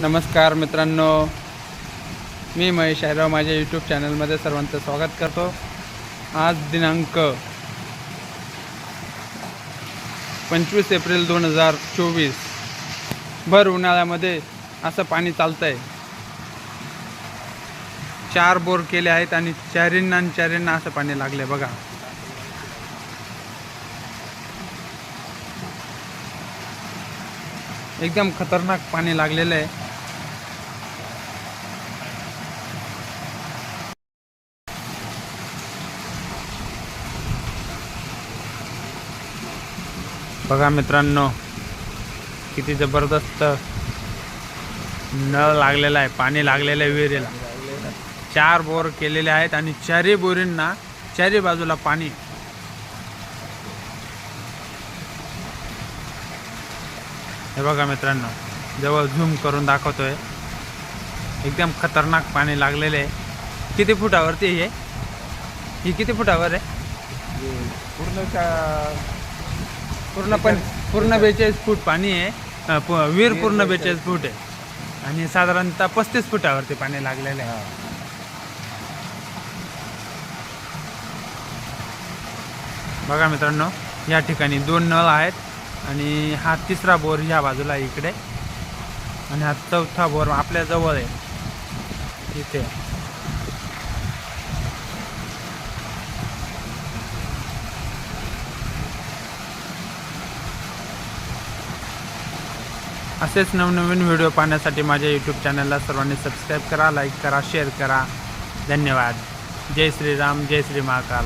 नमस्कार मित्रांनो. मी महेश आयराव माझ्या यूट्यूब चॅनलमध्ये सर्वांचं स्वागत करतो. आज दिनांक पंचवीस एप्रिल दोन हजार चोवीस. भर उन्हाळ्यामध्ये असं पाणी चालतं आहे चार बोर केले आहेत आणि चारींना आणि चारींना असं पाणी लागले बघा. एकदम खतरनाक पाणी लागलेलं आहे. बघा मित्रांनो किती जबरदस्त नळ लागलेला आहे पाणी लागलेलं आहे विहिरीला. चार बोर केलेले आहेत आणि चारही बोरींना चारही बाजूला पाणी. हे बघा मित्रांनो जवळ झूम करून दाखवतोय. एकदम खतरनाक पाणी लागलेले आहे. किती फुटावरती हे? ही किती फुटावर आहे? पूर्ण पूर्ण पण पूर्ण बेचाळीस फूट पाणी आहे. प- विहीर पूर्ण बेचाळीस फूट आहे. आणि साधारणतः पस्तीस फुटावरती पाणी लागलेलं आहे. बघा मित्रांनो या ठिकाणी दोन नळ आहेत आणि हा तिसरा बोर ह्या बाजूला आहे इकडे. आणि हा चौथा बोर आपल्या जवळ आहे. इथे. असेच नवनवीन व्हिडिओ पाहण्यासाठी माझ्या यूट्यूब चॅनलला सर्वांनी सबस्क्राईब करा लाईक करा शेअर करा. धन्यवाद. जय श्रीराम जय श्री महाकाल.